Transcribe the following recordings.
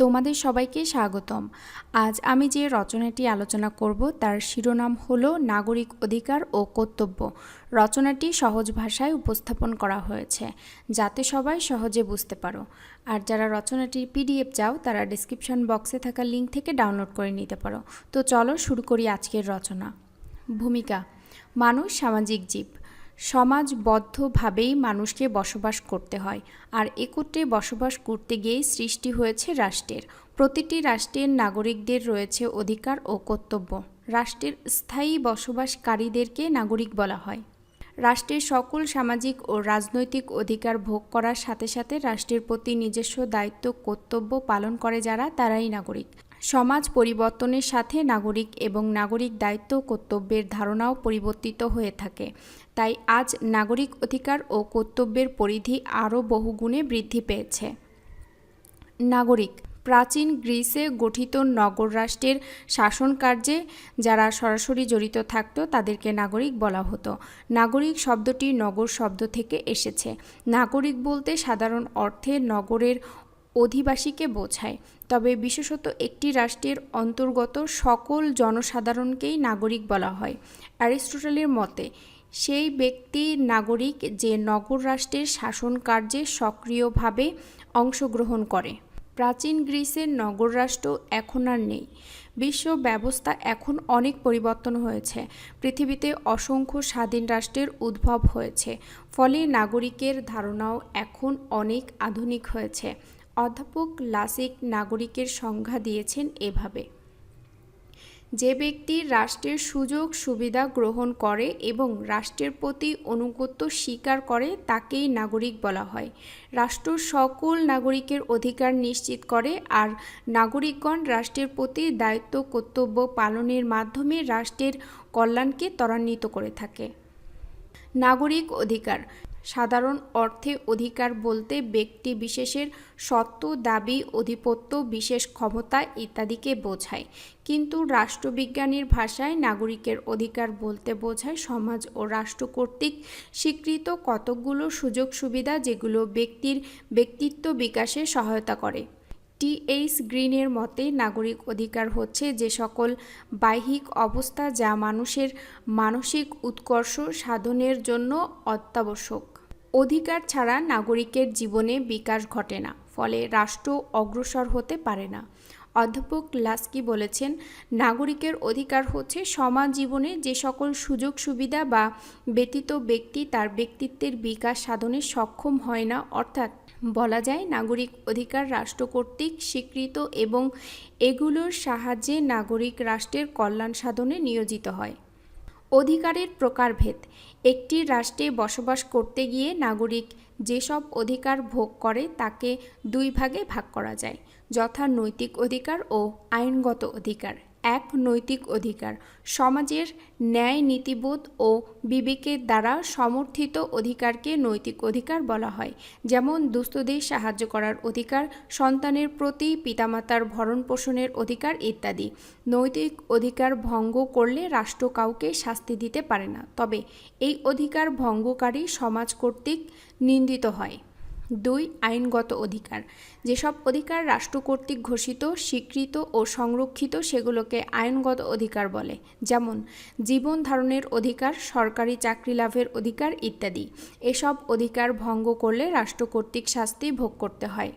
তোমাদের সবাইকে স্বাগতম। আজ আমি যে রচনাটি আলোচনা করব, তার শিরোনাম হল নাগরিক অধিকার ও কর্তব্য। রচনাটি সহজ ভাষায় উপস্থাপন করা হয়েছে, যাতে সবাই সহজে বুঝতে পারো। আর যারা রচনাটির পিডিএফ চাও, তারা ডিসক্রিপশন বক্সে থাকা লিঙ্ক থেকে ডাউনলোড করে নিতে পারো। তো চলো শুরু করি আজকের রচনা। ভূমিকা, মানুষ সামাজিক জীব। সমাজবদ্ধভাবেই মানুষকে বসবাস করতে হয়। আর একত্রে বসবাস করতে গিয়েই সৃষ্টি হয়েছে রাষ্ট্রের। প্রতিটি রাষ্ট্রের নাগরিকদের রয়েছে অধিকার ও কর্তব্য। রাষ্ট্রের স্থায়ী বসবাসকারীদেরকে নাগরিক বলা হয়। রাষ্ট্রের সকল সামাজিক ও রাজনৈতিক অধিকার ভোগ করার সাথে সাথে রাষ্ট্রের প্রতি নিজস্ব দায়িত্ব, কর্তব্য পালন করে যারা, তারাই নাগরিক। সমাজ পরিবর্তনের সাথে নাগরিক এবং নাগরিক দায়িত্ব কর্তব্যের ধারণাও পরিবর্তিত হয়ে থাকে। তাই আজ নাগরিক অধিকার ও কর্তব্যের পরিধি আরও বহুগুণে বৃদ্ধি পেয়েছে। নাগরিক প্রাচীন গ্রিসে গঠিত নগর রাষ্ট্রের শাসন কার্যে যারা সরাসরি জড়িত থাকত, তাদেরকে নাগরিক বলা হতো। নাগরিক শব্দটি নগর শব্দ থেকে এসেছে। নাগরিক বলতে সাধারণ অর্থে নগরের অধিবাসীকে বোঝায়। তবে বিশেষত একটি রাষ্ট্রের অন্তর্গত সকল জনসাধারণকেই নাগরিক বলা হয়। অ্যারিস্টোটলের মতে, সেই ব্যক্তি নাগরিক যে নগর রাষ্ট্রের শাসন কার্যে সক্রিয়ভাবে অংশগ্রহণ করে। প্রাচীন গ্রিসের নগর রাষ্ট্র এখন আর নেই। বিশ্ব ব্যবস্থা এখন অনেক পরিবর্তন হয়েছে। পৃথিবীতে অসংখ্য স্বাধীন রাষ্ট্রের উদ্ভব হয়েছে। ফলে নাগরিকের ধারণাও এখন অনেক আধুনিক হয়েছে। অধ্যাপক লাসিক নাগরিকের সংজ্ঞা দিয়েছেন এভাবে। যে ব্যক্তি রাষ্ট্রের সুযোগ সুবিধা গ্রহণ করে এবং রাষ্ট্রের প্রতি অনুগত্য স্বীকার করে, তাকেই নাগরিক বলা হয়। রাষ্ট্র সকল নাগরিকের অধিকার নিশ্চিত করে আর নাগরিকগণ রাষ্ট্রের প্রতি দায়িত্ব, কর্তব্য পালনের মাধ্যমে রাষ্ট্রের কল্যাণকে ত্বরান্বিত করে থাকে। নাগরিক অধিকার সাধারণ অর্থে অধিকার বলতে ব্যক্তি বিশেষের সত্ত্ব, দাবি অধিপত্য বিশেষ ক্ষমতা ইত্যাদিকে বোঝায়। কিন্তু রাষ্ট্রবিজ্ঞানীর ভাষায় নাগরিকের অধিকার বলতে বোঝায় সমাজ ও রাষ্ট্র কর্তৃক স্বীকৃত কতকগুলো সুযোগ সুবিধা যেগুলো ব্যক্তির ব্যক্তিত্ব বিকাশে সহায়তা করে। টি এইচ গ্রিনের মতে নাগরিক অধিকার হচ্ছে যে সকল বাহ্যিক অবস্থা যা মানুষের মানসিক উৎকর্ষ সাধনের জন্য অত্যাবশ্যক। অধিকার ছাড়া নাগরিকের জীবনে বিকাশ ঘটে না, ফলে রাষ্ট্র অগ্রসর হতে পারে না। অধ্যাপক লাস্কি বলেছেন, নাগরিকের অধিকার হচ্ছে সমাজ জীবনে যে সকল সুযোগ সুবিধা বা ব্যতীত ব্যক্তি তার ব্যক্তিত্বের বিকাশ সাধনে সক্ষম হয় না, অর্থাৎ বলা যায় নাগরিক অধিকার রাষ্ট্র কর্তৃক স্বীকৃত এবং এগুলোর সাহায্যে নাগরিক রাষ্ট্রের কল্যাণ সাধনে নিয়োজিত হয়। অধিকারের প্রকারভেদ। একটি রাষ্ট্রে বসবাস করতে গিয়ে নাগরিক যেসব অধিকার ভোগ করে তাকে দুই ভাগে ভাগ করা যায়, যথা নৈতিক অধিকার ও আইনগত অধিকার। এক নৈতিক অধিকার। সমাজের ন্যায় নীতিবোধ ও বিবেকের দ্বারা সমর্থিত অধিকারকে নৈতিক অধিকার বলা হয়। যেমন, দুস্থদের সাহায্য করার অধিকার, সন্তানের প্রতি পিতামাতার ভরণ পোষণের অধিকার ইত্যাদি। নৈতিক অধিকার ভঙ্গ করলে রাষ্ট্র কাউকে শাস্তি দিতে পারে না। তবে এই অধিকার ভঙ্গকারী সমাজ কর্তৃক নিন্দিত হয়। দুই আইনগত অধিকার। যেসব অধিকার রাষ্ট্র কর্তৃক ঘোষিত, স্বীকৃত ও সংরক্ষিত সেগুলোকে আইনগত অধিকার বলে। যেমন, জীবন ধারণের অধিকার, সরকারি চাকরি লাভের অধিকার ইত্যাদি। এসব অধিকার ভঙ্গ করলে রাষ্ট্র কর্তৃক শাস্তি ভোগ করতে হয়।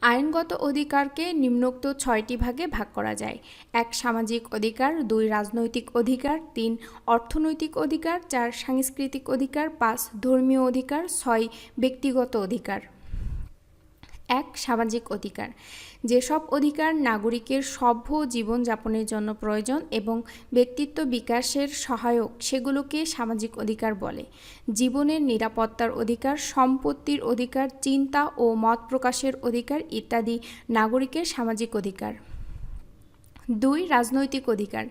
আইনগত অধিকারকে নিম্নোক্ত ছয়টি ভাগে ভাগ করা যায়। এক, সামাজিক অধিকার, দুই, রাজনৈতিক অধিকার, তিন, অর্থনৈতিক অধিকার, চার, সাংস্কৃতিক অধিকার, পাঁচ, ধর্মীয় অধিকার, ছয়, ব্যক্তিগত অধিকার। এক সামাজিক অধিকার। যেসব অধিকার নাগরিকের সভ্য জীবনযাপনের জন্য প্রয়োজন এবং ব্যক্তিত্ব বিকাশের সহায়ক সেগুলোকে সামাজিক অধিকার বলে। জীবনের নিরাপত্তার অধিকার, সম্পত্তির অধিকার, চিন্তা ও মত প্রকাশের অধিকার ইত্যাদি নাগরিকের সামাজিক অধিকার। দুই রাজনৈতিক অধিকার।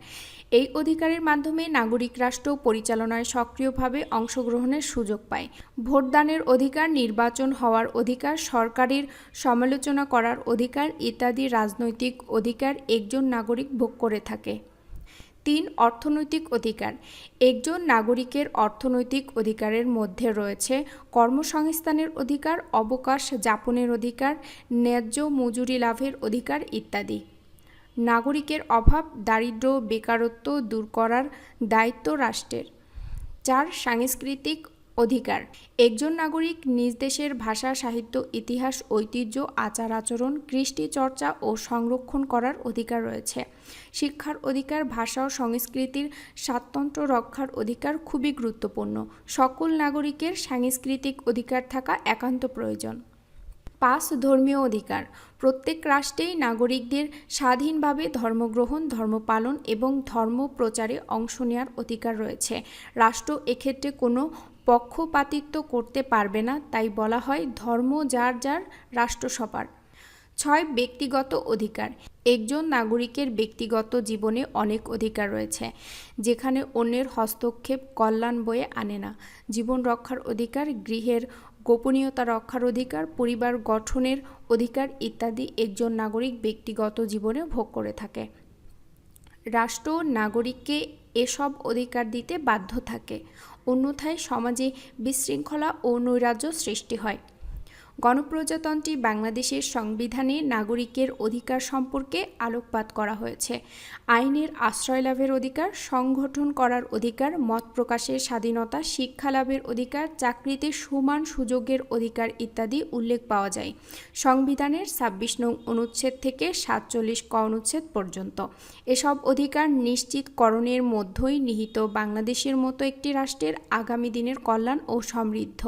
এই অধিকারের মাধ্যমে নাগরিক রাষ্ট্র পরিচালনায় সক্রিয়ভাবে অংশগ্রহণের সুযোগ পায়। ভোটদানের অধিকার, নির্বাচন হওয়ার অধিকার, সরকারের সমালোচনা করার অধিকার ইত্যাদি রাজনৈতিক অধিকার একজন নাগরিক ভোগ করে থাকে। তিন, অর্থনৈতিক অধিকার। একজন নাগরিকের অর্থনৈতিক অধিকারের মধ্যে রয়েছে কর্মসংস্থানের অধিকার, অবকাশ যাপনের অধিকার, ন্যায্য মজুরি লাভের অধিকার ইত্যাদি। নাগরিকের অভাব, দারিদ্র্য বেকারত্ব দূর করার দায়িত্ব রাষ্ট্রের। চার, সাংস্কৃতিক অধিকার। একজন নাগরিক নিজ দেশের ভাষা, সাহিত্য, ইতিহাস, ঐতিহ্য, আচার আচরণ, কৃষ্টি চর্চা ও সংরক্ষণ করার অধিকার রয়েছে। শিক্ষার অধিকার, ভাষা ও সংস্কৃতির স্বাতন্ত্র্য রক্ষার অধিকার খুবই গুরুত্বপূর্ণ। সকল নাগরিকের সাংস্কৃতিক অধিকার থাকা একান্ত প্রয়োজন। পাঁচ ধর্মীয় অধিকার। প্রত্যেক রাষ্ট্রেই নাগরিকদের স্বাধীনভাবে ধর্মগ্রহণ ধর্ম পালন এবং ধর্ম প্রচারে অংশ নেওয়ার অধিকার রয়েছে। রাষ্ট্র এক্ষেত্রে কোনো পক্ষপাতিত্ব করতে পারবে না, তাই বলা হয় ধর্ম যার যার রাষ্ট্রসভার ছয়, ব্যক্তিগত অধিকার। একজন নাগরিকের ব্যক্তিগত জীবনে অনেক অধিকার রয়েছে, যেখানে অন্যের হস্তক্ষেপ কল্যাণ বয়ে আনে না। জীবন রক্ষার অধিকার গৃহের গোপনীয়তা রক্ষার অধিকার, পরিবার গঠনের অধিকার ইত্যাদি একজন নাগরিক ব্যক্তিগত জীবনে ভোগ করে থাকে। রাষ্ট্র নাগরিককে এসব অধিকার দিতে বাধ্য থাকে। অন্যথায় সমাজে বিশৃঙ্খলা ও নৈরাজ্য সৃষ্টি হয়। গণপ্রজাতন্ত্রী বাংলাদেশের সংবিধানে নাগরিকের অধিকার সম্পর্কে আলোকপাত করা হয়েছে। আইনের আশ্রয় লাভের অধিকার, সংগঠন করার অধিকার, মত প্রকাশের স্বাধীনতা শিক্ষা লাভের অধিকার, চাকরিতে সমান সুযোগের অধিকার ইত্যাদি উল্লেখ পাওয়া যায়। সংবিধানের ছাব্বিশ নং অনুচ্ছেদ থেকে সাতচল্লিশ ক অনুচ্ছেদ পর্যন্ত। এসব অধিকার নিশ্চিতকরণের মধ্যেই নিহিত বাংলাদেশের মতো একটি রাষ্ট্রের আগামী দিনের কল্যাণ ও সমৃদ্ধ।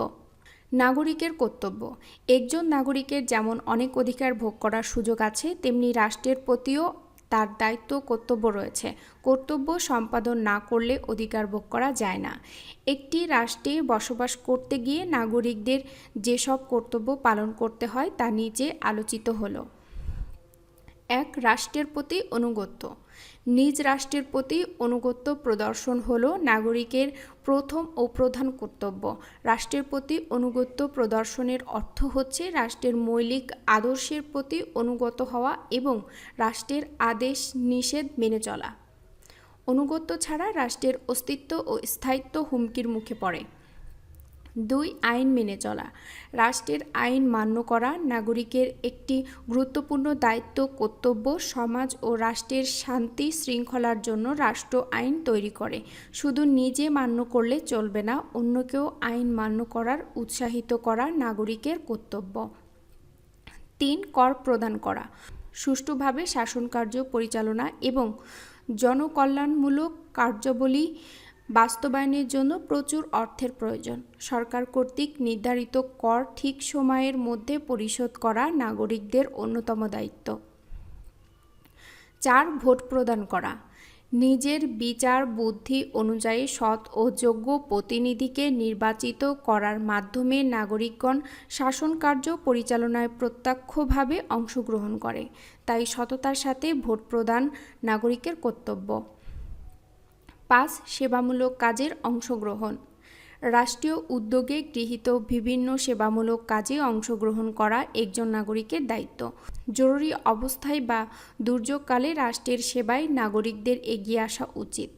নাগরিকের কর্তব্য। একজন নাগরিকের যেমন অনেক অধিকার ভোগ করার সুযোগ আছে, তেমনি রাষ্ট্রের প্রতিও তার দায়িত্ব কর্তব্য রয়েছে। কর্তব্য সম্পাদন না করলে অধিকার ভোগ করা যায় না। একটি রাষ্ট্রে বসবাস করতে গিয়ে নাগরিকদের যেসব কর্তব্য পালন করতে হয়, তা নিচে আলোচিত হলো। এক, রাষ্ট্রের প্রতি অনুগত্য। নিজ রাষ্ট্রের প্রতি অনুগত্য প্রদর্শন হল নাগরিকের প্রথম ও প্রধান কর্তব্য। রাষ্ট্রের প্রতি অনুগত্য প্রদর্শনের অর্থ হচ্ছে রাষ্ট্রের মৌলিক আদর্শের প্রতি অনুগত হওয়া এবং রাষ্ট্রের আদেশ নিষেধ মেনে চলা। অনুগত্য ছাড়া রাষ্ট্রের অস্তিত্ব ও স্থায়িত্ব হুমকির মুখে পড়ে। দুই আইন মেনে চলা। রাষ্ট্রের আইন মান্য করা নাগরিকের একটি গুরুত্বপূর্ণ দায়িত্ব, কর্তব্য সমাজ ও রাষ্ট্রের শান্তি শৃঙ্খলার জন্য রাষ্ট্র আইন তৈরি করে। শুধু নিজে মান্য করলে চলবে না অন্যকেও আইন মান্য করার, উৎসাহিত করা নাগরিকের কর্তব্য। তিন, কর প্রদান করা। সুষ্ঠুভাবে শাসনকার্য পরিচালনা এবং জনকল্যাণমূলক কার্যাবলী বাস্তবায়নের জন্য প্রচুর অর্থের প্রয়োজন। সরকার কর্তৃক নির্ধারিত কর ঠিক সময়ের মধ্যে পরিশোধ করা নাগরিকদের অন্যতম দায়িত্ব। চার, ভোট প্রদান করা। নিজের বিচার বুদ্ধি অনুযায়ী সৎ ও যোগ্য প্রতিনিধিকে নির্বাচিত করার মাধ্যমে নাগরিকগণ শাসন কার্য পরিচালনায় প্রত্যক্ষভাবে অংশগ্রহণ করে। তাই সততার সাথে ভোট প্রদান নাগরিকের কর্তব্য। পাঁচ সেবামূলক কাজের অংশগ্রহণ। রাষ্ট্রীয় উদ্যোগে গৃহীত বিভিন্ন সেবামূলক কাজে অংশগ্রহণ করা একজন নাগরিকের দায়িত্ব। জরুরি অবস্থায় বা দুর্যোগকালে রাষ্ট্রের সেবায় নাগরিকদের এগিয়ে আসা উচিত।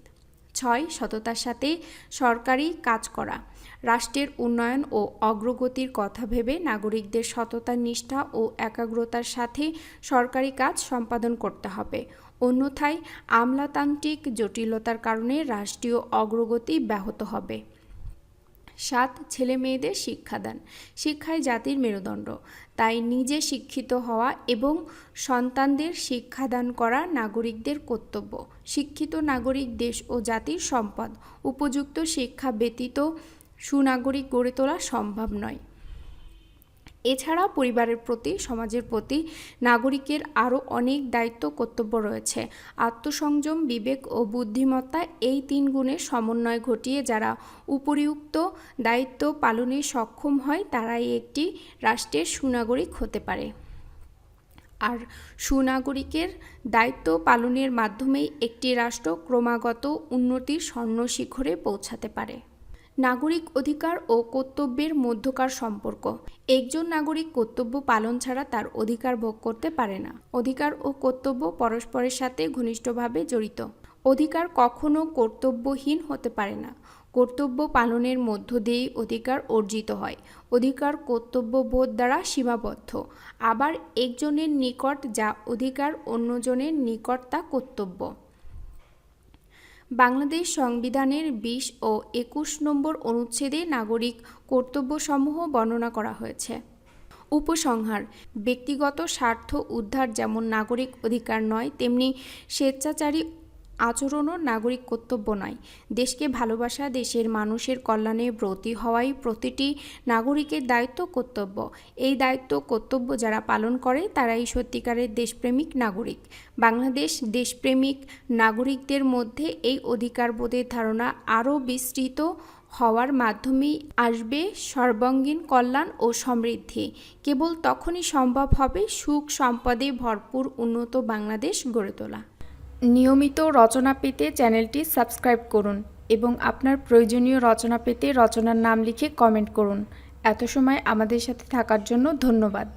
ছয়, সততার সাথে সরকারি কাজ করা। রাষ্ট্রের উন্নয়ন ও অগ্রগতির কথা ভেবে নাগরিকদের সততা নিষ্ঠা ও একাগ্রতার সাথে সরকারি কাজ সম্পাদন করতে হবে। অন্যথায় আমলাতান্ত্রিক জটিলতার কারণে রাষ্ট্রীয় অগ্রগতি ব্যাহত হবে। সাত, ছেলে মেয়েদের শিক্ষাদান। শিক্ষায় জাতির মেরুদণ্ড। তাই নিজে শিক্ষিত হওয়া এবং সন্তানদের শিক্ষাদান করা নাগরিকদের কর্তব্য। শিক্ষিত নাগরিক দেশ ও জাতির সম্পদ। উপযুক্ত শিক্ষা ব্যতীত সুনাগরিক গড়ে তোলা সম্ভব নয়। এছাড়া পরিবারের প্রতি, সমাজের প্রতি, নাগরিকের আরও অনেক দায়িত্ব, কর্তব্য রয়েছে। আত্মসংযম, বিবেক ও বুদ্ধিমত্তা এই তিন গুণের সমন্বয় ঘটিয়ে যারা উপরিউক্ত দায়িত্ব পালনে সক্ষম হয়, তারাই একটি রাষ্ট্রের সুনাগরিক হতে পারে। আর সুনাগরিকের দায়িত্ব পালনের মাধ্যমেই একটি রাষ্ট্র ক্রমাগত উন্নতির স্বর্ণ শিখরে পৌঁছাতে পারে। নাগরিক অধিকার ও কর্তব্যের মধ্যকার সম্পর্ক। একজন নাগরিক কর্তব্য পালন ছাড়া তার অধিকার ভোগ করতে পারে না। অধিকার ও কর্তব্য পরস্পরের সাথে ঘনিষ্ঠভাবে জড়িত। অধিকার কখনো কর্তব্যহীন হতে পারে না। কর্তব্য পালনের মধ্য দিয়েই অধিকার অর্জিত হয়। অধিকার কর্তব্যবোধ দ্বারা সীমাবদ্ধ। আবার একজনের নিকট যা অধিকার, অন্যজনের নিকট তা কর্তব্য। বাংলাদেশ সংবিধানের বিশ ও একুশ নম্বর অনুচ্ছেদে নাগরিক কর্তব্যসমূহ বর্ণনা করা হয়েছে। উপসংহার, ব্যক্তিগত স্বার্থ উদ্ধার যেমন নাগরিক অধিকার নয়, তেমনি স্বেচ্ছাচারী আচরণও নাগরিক কর্তব্য নয়। দেশকে ভালোবাসা দেশের মানুষের কল্যাণে ব্রতী হওয়াই প্রতিটি নাগরিকের দায়িত্ব কর্তব্য। এই দায়িত্ব কর্তব্য যারা পালন করে, তারাই সত্যিকারের দেশপ্রেমিক নাগরিক। বাংলাদেশ দেশপ্রেমিক নাগরিকদের মধ্যে এই অধিকারবোধের ধারণা আরও বিস্তৃত হওয়ার মাধ্যমেই আসবে সর্বাঙ্গীন কল্যাণ ও সমৃদ্ধি। কেবল তখনই সম্ভব হবে সুখ সম্পদে ভরপুর উন্নত বাংলাদেশ গড়ে তোলা। নিয়মিত রচনা পেতে চ্যানেলটি সাবস্ক্রাইব করুন এবং আপনার প্রয়োজনীয় রচনা পেতে রচনার নাম লিখে কমেন্ট করুন। এত সময় আমাদের সাথে থাকার জন্য ধন্যবাদ।